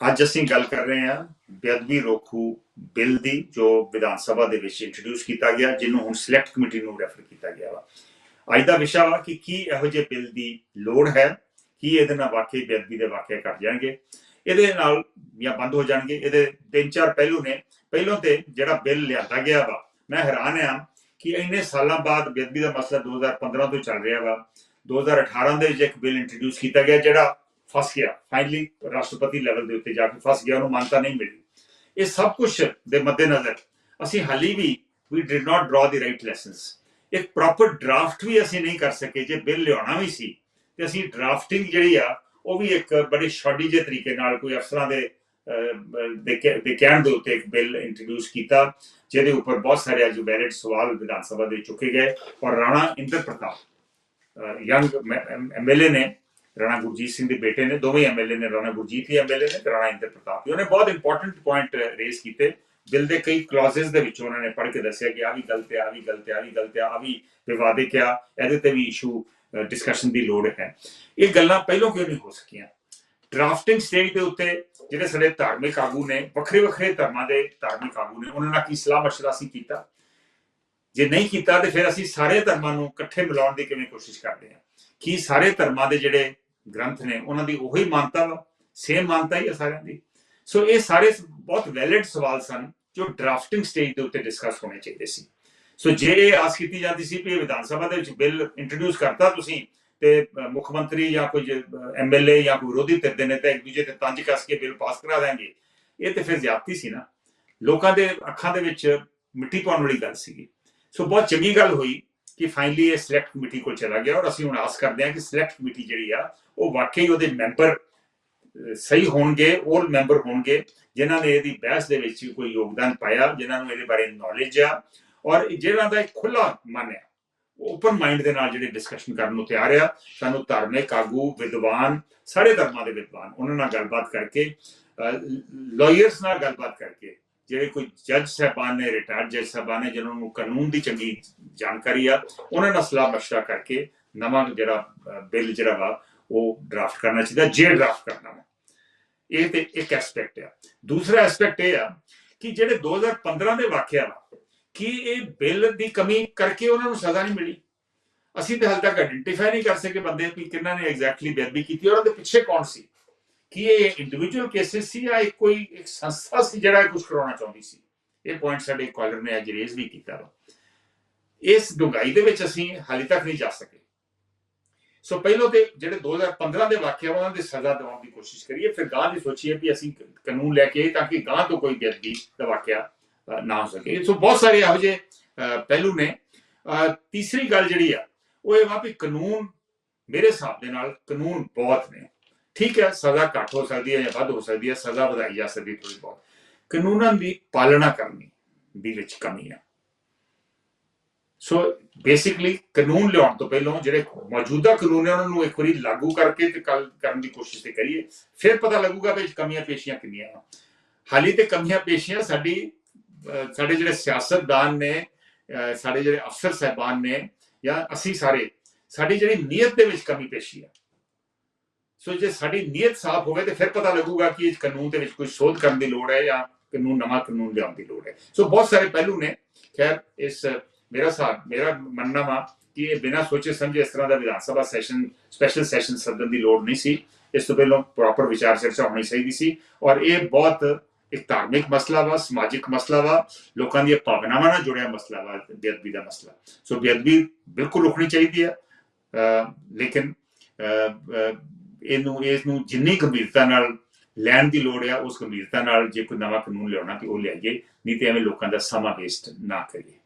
ਅੱਜ ਅਸੀਂ ਗੱਲ ਕਰ ਰਹੇ ਹਾਂ ਬੇਅਦਬੀ ਰੋਕੂ ਬਿੱਲ ਦੀ, ਜੋ ਵਿਧਾਨ ਸਭਾ ਦੇ ਵਿੱਚ ਇੰਟਰੋਡਿਊਸ ਕੀਤਾ ਗਿਆ, ਜਿਹਨੂੰ ਹੁਣ ਸਿਲੈਕਟ ਕਮੇਟੀ ਨੂੰ ਰੈਫਰ ਕੀਤਾ ਗਿਆ ਵਾ। ਅੱਜ ਦਾ ਵਿਸ਼ਾ ਵਾ ਕਿ ਕੀ ਇਹੋ ਜਿਹੇ ਬਿੱਲ ਦੀ ਲੋੜ ਹੈ, ਕੀ ਇਹਦੇ ਨਾਲ ਵਾਕਈ ਬੇਅਦਬੀ ਦੇ ਵਾਕਿਆ ਘਟ ਜਾਣਗੇ। ਇਹਦੇ ਨਾਲ ਜਾਂ ਬੰਦ ਹੋ ਜਾਣਗੇ। ਇਹਦੇ ਤਿੰਨ ਚਾਰ ਪਹਿਲੂ ਨੇ। ਪਹਿਲੋਂ ਤੇ ਜਿਹੜਾ ਬਿੱਲ ਲਿਆਂਦਾ ਗਿਆ ਵਾ, ਮੈਂ ਹੈਰਾਨ ਆ ਕਿ ਇੰਨੇ ਸਾਲਾਂ ਬਾਅਦ ਬੇਅਦਬੀ ਦਾ ਮਸਲਾ 2015 ਤੋਂ ਚੱਲ ਰਿਹਾ ਵਾ। 2018 ਦੇ ਵਿੱਚ ਇੱਕ ਬਿੱਲ ਇੰਟਰੋਡਿਊਸ ਕੀਤਾ ਗਿਆ, ਜਿਹੜਾ ਫਸ ਗਿਆ। ਫਾਈਨਲੀ ਰਾਸ਼ਟਰਪਤੀ ਲੈਵਲ ਦੇ ਉੱਤੇ ਜਾ ਕੇ ਫਸ ਗਿਆ, ਉਹਨੂੰ ਮਾਨਤਾ ਨਹੀਂ ਮਿਲੀ। ਇਹ ਸਭ ਕੁਝ ਦੇ ਮੱਦੇਨਜ਼ਰ ਅਸੀਂ ਹਾਲੀ ਵੀ we did not draw the right lessons ਇੱਕ ਪ੍ਰੋਪਰ ਡਰਾਫਟ ਵੀ ਅਸੀਂ ਨਹੀਂ ਕਰ ਸਕੇ, ਜੇ ਬਿੱਲ ਲਿਆਉਣਾ ਵੀ ਸੀ, ਤੇ ਅਸੀਂ ਡਰਾਫਟਿੰਗ ਜਿਹੜੀ ਆ, ਉਹ ਵੀ ਇੱਕ ਬੜੇ ਸ਼ਾਰਟੀ ਜਿਹੇ ਤਰੀਕੇ ਨਾਲ ਕੋਈ ਅਫਸਰਾਂ ਦੇ ਦੇ ਕਹਿਣ ਦੇ ਉੱਤੇ ਇੱਕ ਬਿੱਲ ਇੰਟਰੋਡਿਊਸ ਕੀਤਾ, ਜਿਹਦੇ ਉੱਪਰ ਬਹੁਤ ਸਾਰੇ ਅੱਜ ਵੈਲਿਡ ਸਵਾਲ ਵਿਧਾਨ ਸਭਾ ਦੇ ਚੁੱਕੇ ਗਏ। ਔਰ ਰਾਣਾ ਇੰਦਰ ਪ੍ਰਤਾਪ ਯੰਗ ਐਮਐਲਏ ਨੇ ਰਾਣਾ ਗੁਰਜੀਤ ਸਿੰਘ ਦੇ ਬੇਟੇ ਨੇ, ਦੋਵੇਂ ਐਮਐਲਏ ਨੇ ਰਾਣਾ ਗੁਰਜੀਤ ਵੀ ਐਮਐਲਏ ਨੇ ਤੇ ਰਾਣਾ ਇੰਦਰ ਪ੍ਰਤਾਪ ਵੀ ਉਹਨੇ ਬਹੁਤ ਇੰਪੋਰਟੈਂਟ ਪੁਆਇੰਟ ਰੇਸ ਕੀਤੇ। ਬਿੱਲ ਦੇ ਕਈ ਕਲੌਜ਼ਸ ਦੇ ਵਿੱਚ ਉਹਨਾਂ ਨੇ ਪੜ੍ਹ ਕੇ ਦੱਸਿਆ ਕਿ ਆ ਵੀ ਗਲਤ ਹੈ ਆ ਵੀ ਗਲਤ ਹੈ ਆ ਵੀ ਗਲਤ ਹੈ ਆ ਵੀ ਵਿਵਾਦਿਕ ਆ ਇਹਦੇ ਤੇ ਵੀ ਇਸ਼ੂ ਡਿਸਕਸ਼ਨ ਦੀ ਲੋੜ ਹੈ। ਇਹ ਗੱਲਾਂ ਪਹਿਲਾਂ ਕਿਉਂ ਨਹੀਂ ਹੋ ਸਕੀਆਂ? ਡਰਾਫਟਿੰਗ ਸਟੇਜ ਦੇ ਉੱਤੇ ਜਿਹੜੇ ਸਾਡੇ ਧਾਰਮਿਕ ਆਗੂ ਨੇ, ਵੱਖਰੇ ਵੱਖਰੇ ਧਰਮਾਂ ਦੇ ਧਾਰਮਿਕ ਆਗੂ ਨੇ, ਉਹਨਾਂ ਨਾਲ ਕੀ ਸਲਾਹ ਮਸ਼ਵਰਾ ਸੀ, ਕੀਤਾ? ਜੇ ਨਹੀਂ ਕੀਤਾ ਤੇ ਫਿਰ ਅਸੀਂ ਸਾਰੇ ਧਰਮਾਂ ਨੂੰ ਇਕੱਠੇ ਮਿਲਾਉਣ ਦੀ ਕਿਵੇਂ ਕੋਸ਼ਿਸ਼ ਕਰਦੇ ਹਾਂ? ਕੀ ਸਾਰੇ ਧਰਮਾਂ ਦੇ ਜਿਹੜੇ ਗ੍ਰੰਥ ਨੇ, ਉਹਨਾਂ ਦੀ ਉਹੀ ਮਾਨਤਾ ਵਾ ਸੇਮ ਮਾਨਤਾ ਹੀ ਹੈ ਸਾਰਿਆਂ ਦੀ। ਸੋ ਇਹ ਸਾਰੇ ਬਹੁਤ ਵੈਲਿਡ ਸਵਾਲ ਸਨ, ਜੋ ਡਰਾਫਟਿੰਗ ਸਟੇਜ ਦੇ ਉੱਤੇ ਡਿਸਕਸ ਹੋਣੇ ਚਾਹੀਦੇ ਸੀ। ਸੋ ਜੇ ਇਹ ਆਸ ਕੀਤੀ ਜਾਂਦੀ ਸੀ ਕਿ ਵਿਧਾਨ ਸਭਾ ਦੇ ਵਿੱਚ ਬਿੱਲ ਇੰਟਰੋਡਿਊਸ ਕਰਤਾ ਤੁਸੀਂ, ਤੇ ਮੁੱਖ ਮੰਤਰੀ ਜਾਂ ਕੋਈ ਐਮਐਲਏ ਜਾਂ ਕੋਈ ਵਿਰੋਧੀ ਧਿਰ ਦੇ ਨੇਤਾ ਇੱਕ ਦੂਜੇ ਤੇ ਤੰਜ ਕੱਸ ਕੇ ਬਿੱਲ ਪਾਸ ਕਰਾ ਦੇਣਗੇ, ਇਹ ਤੇ ਫਿਰ ਜ਼ਿਆਦਤੀ ਸੀ ਨਾ। ਲੋਕਾਂ ਦੇ ਅੱਖਾਂ ਦੇ ਵਿੱਚ ਮਿੱਟੀ ਪਾਉਣ ਵਾਲੀ ਗੱਲ ਸੀਗੀ। ਸੋ ਬਹੁਤ ਚੰਗੀ ਗੱਲ ਹੋਈ। ਕਿ ਫਾਈਨਲੀ ਇਹ ਸਿਲੈਕਟ ਕਮੇਟੀ ਕੋਲ ਚਲਾ ਗਿਆ ਔਰ ਅਸੀਂ ਹੁਣ ਆਸ ਕਰਦੇ ਹਾਂ ਕਿ ਸਿਲੈਕਟ ਕਮੇਟੀ ਜਿਹੜੀ ਆ, ਉਹ ਵਾਕਈ ਉਹਦੇ ਮੈਂਬਰ ਸਹੀ ਹੋਣਗੇ ਉਹ ਮੈਂਬਰ ਹੋਣਗੇ, ਜਿਨ੍ਹਾਂ ਨੇ ਇਹਦੀ ਬਹਿਸ ਦੇ ਵਿੱਚ ਕੋਈ ਯੋਗਦਾਨ ਪਾਇਆ, ਜਿਨ੍ਹਾਂ ਨੂੰ ਇਹਦੇ ਬਾਰੇ ਨੌਲੇਜ ਆ ਔਰ ਜਿਹਨਾਂ ਦਾ ਇੱਕ ਖੁੱਲਾ ਮਨ ਹੈ ਓਪਨ ਮਾਈਂਡ ਦੇ ਨਾਲ ਜਿਹੜੇ ਡਿਸਕਸ਼ਨ ਕਰਨ ਨੂੰ ਤਿਆਰ ਆ, ਸਾਨੂੰ ਧਾਰਮਿਕ, ਆਗੂ, ਵਿਦਵਾਨ, ਸਾਰੇ ਧਰਮਾਂ ਦੇ ਵਿਦਵਾਨ, ਉਹਨਾਂ ਨਾਲ ਗੱਲਬਾਤ ਕਰਕੇ ਲਾਇਰਸ ਨਾਲ ਗੱਲਬਾਤ ਕਰਕੇ ਜਿਹੜੇ ਕੋਈ ਜੱਜ ਸਾਹਿਬਾਨ ਨੇ, ਰਿਟਾਇਰਡ ਜੱਜ ਸਾਹਿਬਾਨ ਨੇ ਜਿਨ੍ਹਾਂ ਨੂੰ ਕਾਨੂੰਨ ਦੀ ਚੰਗੀ ਜਾਣਕਾਰੀ ਆ, ਉਹਨਾਂ ਨਾਲ ਸਲਾਹ ਮਸ਼ਵਰਾ ਕਰਕੇ ਨਵਾਂ ਜਿਹੜਾ ਬਿੱਲ ਜਿਹੜਾ ਵਾ, ਉਹ ਡਰਾਫਟ ਕਰਨਾ ਚਾਹੀਦਾ, ਜੇ ਡਰਾਫਟ ਕਰਨਾ ਵਾ। ਇਹ ਤੇ ਇੱਕ ਐਸਪੈਕਟ ਆ। ਦੂਸਰਾ ਐਸਪੈਕਟ ਇਹ ਆ ਕਿ ਜਿਹੜੇ 2015 ਦੇ ਵਾਕਿਆ ਵਾ, ਕਿ ਇਹ ਬਿੱਲ ਦੀ ਕਮੀ ਕਰਕੇ ਉਹਨਾਂ ਨੂੰ ਸਜ਼ਾ ਨਹੀਂ ਮਿਲੀ। ਅਸੀਂ ਤੇ ਹਾਲ ਤੱਕ ਆਇਡੈਂਟੀਫਾਈ ਨਹੀਂ ਕਰ ਸਕੇ ਬੰਦੇ ਕਿ ਕਿੰਨਾਂ ਨੇ ਐਗਜ਼ੈਕਟਲੀ ਬੇਅਦਬੀ ਕੀਤੀ ਔਰ ਉਹਦੇ ਪਿੱਛੇ ਕੌਣ ਸੀ। ਕਿ ਇਹ ਇੰਡੀਵਿਜੂਅਲ ਕੇਸਿਸ ਸੀ ਜਾਂ ਇੱਕ ਕੋਈ ਇੱਕ ਸੰਸਥਾ ਸੀ ਜਿਹੜਾ ਕੁਝ ਕਰਾਉਣਾ ਚਾਹੁੰਦੀ ਸੀ? ਇਹ ਪੁਆਇੰਟ ਸਾਡੇ ਕਾਲਰ ਨੇ ਅੱਜ ਰੇਜ਼ ਵੀ ਕੀਤਾ ਵਾ। ਇਸ ਡੁੰਗਾਈ ਦੇ ਵਿੱਚ ਅਸੀਂ ਹਾਲੇ ਤੱਕ ਨਹੀਂ ਜਾ ਸਕੇ। ਸੋ ਪਹਿਲਾਂ ਤੇ ਜਿਹੜੇ 2015 ਦੇ ਵਾਕਿਆ ਉਹਨਾਂ ਦੀ ਸਜ਼ਾ ਦਿਵਾਉਣ ਦੀ ਕੋਸ਼ਿਸ਼ ਕਰੀਏ ਫਿਰ ਗਾਂ ਦੀ ਸੋਚੀਏ ਵੀ ਅਸੀਂ ਕਾਨੂੰਨ ਲੈ ਕੇ ਆਈਏ ਤਾਂ ਕਿ ਗਾਂ ਤੋਂ ਕੋਈ ਬੇਅਦਬੀ ਦਾ ਵਾਕਿਆ ਨਾ ਹੋ ਸਕੇ। ਸੋ ਬਹੁਤ ਸਾਰੇ ਇਹੋ ਜਿਹੇ ਅ, ਪਹਿਲੂ ਨੇ। ਤੀਸਰੀ ਗੱਲ ਜਿਹੜੀ ਆ ਉਹ ਇਹ ਵਾ ਵੀ ਕਾਨੂੰਨ ਮੇਰੇ ਹਿਸਾਬ ਦੇ ਨਾਲ ਕਾਨੂੰਨ ਬਹੁਤ ਨੇ। ਠੀਕ ਹੈ ਸਜ਼ਾ ਘੱਟ ਹੋ ਸਕਦੀ ਹੈ ਜਾਂ ਵੱਧ ਹੋ ਸਕਦੀ ਹੈ ਸਜ਼ਾ ਵਧਾਈ ਜਾ ਸਕਦੀ ਥੋੜੀ ਬਹੁਤ। ਕਾਨੂੰਨਾਂ ਦੀ ਪਾਲਣਾ ਕਰਨੀ ਦੀ ਵਿੱਚ ਕਮੀ ਆ। ਸੋ ਬੇਸਿਕਲੀ ਕਾਨੂੰਨ ਲਿਆਉਣ ਤੋਂ ਪਹਿਲਾਂ ਜਿਹੜੇ ਮੌਜੂਦਾ ਕਾਨੂੰਨ ਨੇ, ਉਹਨਾਂ ਨੂੰ ਇੱਕ ਵਾਰੀ ਲਾਗੂ ਕਰਕੇ ਤੇ ਕਰਨ ਦੀ ਕੋਸ਼ਿਸ਼ ਤੇ ਕਰੀਏ, ਫਿਰ ਪਤਾ ਲੱਗੂਗਾ ਵੀ ਕਮੀਆਂ ਪੇਸ਼ੀਆਂ ਕਿੰਨੀਆਂ ਆ। ਹਾਲੀ ਤੇ ਕਮੀਆਂ ਪੇਸ਼ੀਆਂ ਸਾਡੀ ਸਾਡੇ ਜਿਹੜੇ ਸਿਆਸਤਦਾਨ ਨੇ ਸਾਡੇ ਜਿਹੜੇ ਅਫਸਰ ਸਹਿਬਾਨ ਨੇ ਜਾਂ ਅਸੀਂ ਸਾਰੇ, ਸਾਡੀ ਜਿਹੜੀ ਨੀਅਤ ਦੇ ਵਿੱਚ ਕਮੀ ਪੇਸ਼ੀ ਆ। ਸੋ ਜੇ ਸਾਡੀ ਨੀਅਤ ਸਾਫ਼ ਹੋਵੇ ਤੇ ਫਿਰ ਪਤਾ ਲੱਗੂਗਾ ਕਿ ਇਸ ਕਾਨੂੰਨ ਦੇ ਵਿੱਚ ਕੋਈ ਸੋਧ ਕਰਨ ਦੀ ਲੋੜ ਹੈ ਜਾਂ ਕਾਨੂੰਨ, ਨਵਾਂ ਕਾਨੂੰਨ ਲਿਆਉਣ ਦੀ ਲੋੜ ਹੈ। ਸੋ ਬਹੁਤ ਸਾਰੇ ਪਹਿਲੂ ਨੇ। ਖੈਰ, ਇਸ ਮੇਰਾ ਹਿਸਾਬ ਮੇਰਾ ਮੰਨਣਾ ਵਾ ਕਿ ਇਹ ਬਿਨਾਂ ਸੋਚੇ ਸਮਝੇ ਇਸ ਤਰ੍ਹਾਂ ਦਾ Vidhan Sabha session special session ਸੱਦਣ ਦੀ ਲੋੜ ਨਹੀਂ ਸੀ। ਇਸ ਤੋਂ ਪਹਿਲਾਂ ਪ੍ਰੋਪਰ ਵਿਚਾਰ ਚਰਚਾ ਹੋਣੀ ਚਾਹੀਦੀ ਸੀ ਔਰ ਇਹ ਬਹੁਤ ਇੱਕ ਧਾਰਮਿਕ ਮਸਲਾ ਵਾ, ਸਮਾਜਿਕ ਮਸਲਾ ਵਾ, ਲੋਕਾਂ ਦੀਆਂ ਭਾਵਨਾਵਾਂ ਨਾਲ ਜੁੜਿਆ ਮਸਲਾ ਵਾ, ਬੇਅਦਬੀ ਦਾ ਮਸਲਾ। ਸੋ ਬੇਅਦਬੀ ਬਿਲਕੁਲ ਰੁਕਣੀ ਚਾਹੀਦੀ ਹੈ। ਲੇਕਿਨ ਇਹਨੂੰ ਇਸ ਨੂੰ ਜਿੰਨੀ ਗੰਭੀਰਤਾ ਨਾਲ ਲੈਣ ਦੀ ਲੋੜ ਆ, ਉਸ ਗੰਭੀਰਤਾ ਨਾਲ ਜੇ ਕੋਈ ਨਵਾਂ ਕਾਨੂੰਨ ਲਿਆਉਣਾ ਤੇ ਉਹ ਲਿਆਈਏ, ਨਹੀਂ ਤੇ ਐਵੇਂ ਲੋਕਾਂ ਦਾ ਸਮਾਂ ਵੇਸਟ ਨਾ ਕਰੀਏ।